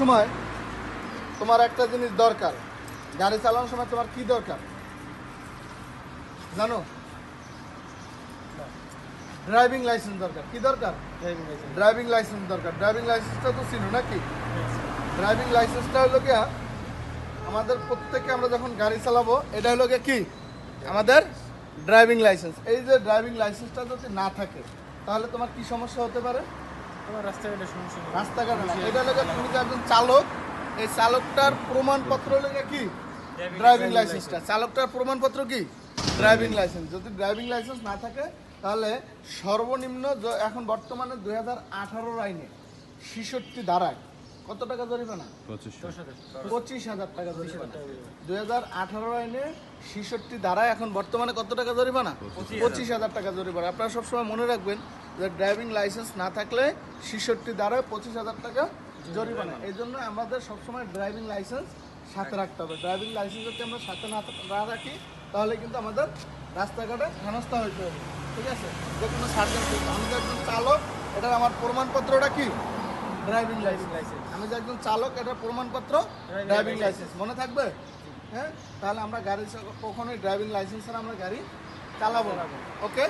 সময় তোমার একটা জিনিস দরকার। গাড়ি চালানোর সময় তোমার কি দরকার? জানো? ড্রাইভিং লাইসেন্স দরকার। কি দরকার? ড্রাইভিং লাইসেন্স দরকার। ড্রাইভিং লাইসেন্সটা তো চিনো নাকি? ড্রাইভিং লাইসেন্সটা হলো গিয়া আমাদের প্রত্যেকে আমরা যখন গাড়ি চালাবো এটা হলো গিয়া কি? আমাদের ড্রাইভিং লাইসেন্স এই যে ড্রাইভিং লাইসেন্সটা যদি না থাকে তাহলে তোমার কি সমস্যা হতে পারে? রাস্তাঘাটে এটা হলো গিয়া তুমি যে একজন চালক এই চালকটার প্রমাণপত্র লেগে কি? ড্রাইভিং লাইসেন্সটা চালকটার প্রমাণপত্র কি? ড্রাইভিং লাইসেন্স যদি ড্রাইভিং লাইসেন্স না থাকে তাহলে সর্বনিম্ন এখন বর্তমানে দুই হাজার আঠারোর আইনে ছিষট্টি ধারায় কত টাকা জরিমানা পঁচিশ। হাজার। টাকা জরিমানা দুই হাজার আঠারো আইনে ছিষট্টি ধারায় এখন বর্তমানে কত টাকা জরিমানা পঁচিশ হাজার। টাকা জরিমানা আপনারা সবসময় মনে রাখবেন যে ড্রাইভিং লাইসেন্স না থাকলে ছিষট্টি ধারায় পঁচিশ হাজার টাকা জরিমানা এই জন্য আমাদের সবসময় ড্রাইভিং লাইসেন্স সাথে রাখতে হবে। ড্রাইভিং লাইসেন্স যদি আমরা সাথে না না রাখি তাহলে কিন্তু আমাদের রাস্তাঘাটে হেনস্থা হইতে হবে। ঠিক আছে? যে কোনো সার্জেন্ট আমি যে একজন চালক এটার আমার প্রমাণপত্রটা কি? ড্রাইভিং লাইসেন্স আমি যে একজন চালক এটার প্রমাণপত্র ড্রাইভিং লাইসেন্স মনে থাকবে? হ্যাঁ? তাহলে আমরা গাড়ি কখনোই ড্রাইভিং লাইসেন্স ছাড়া আমরা গাড়ি চালাবো ওকে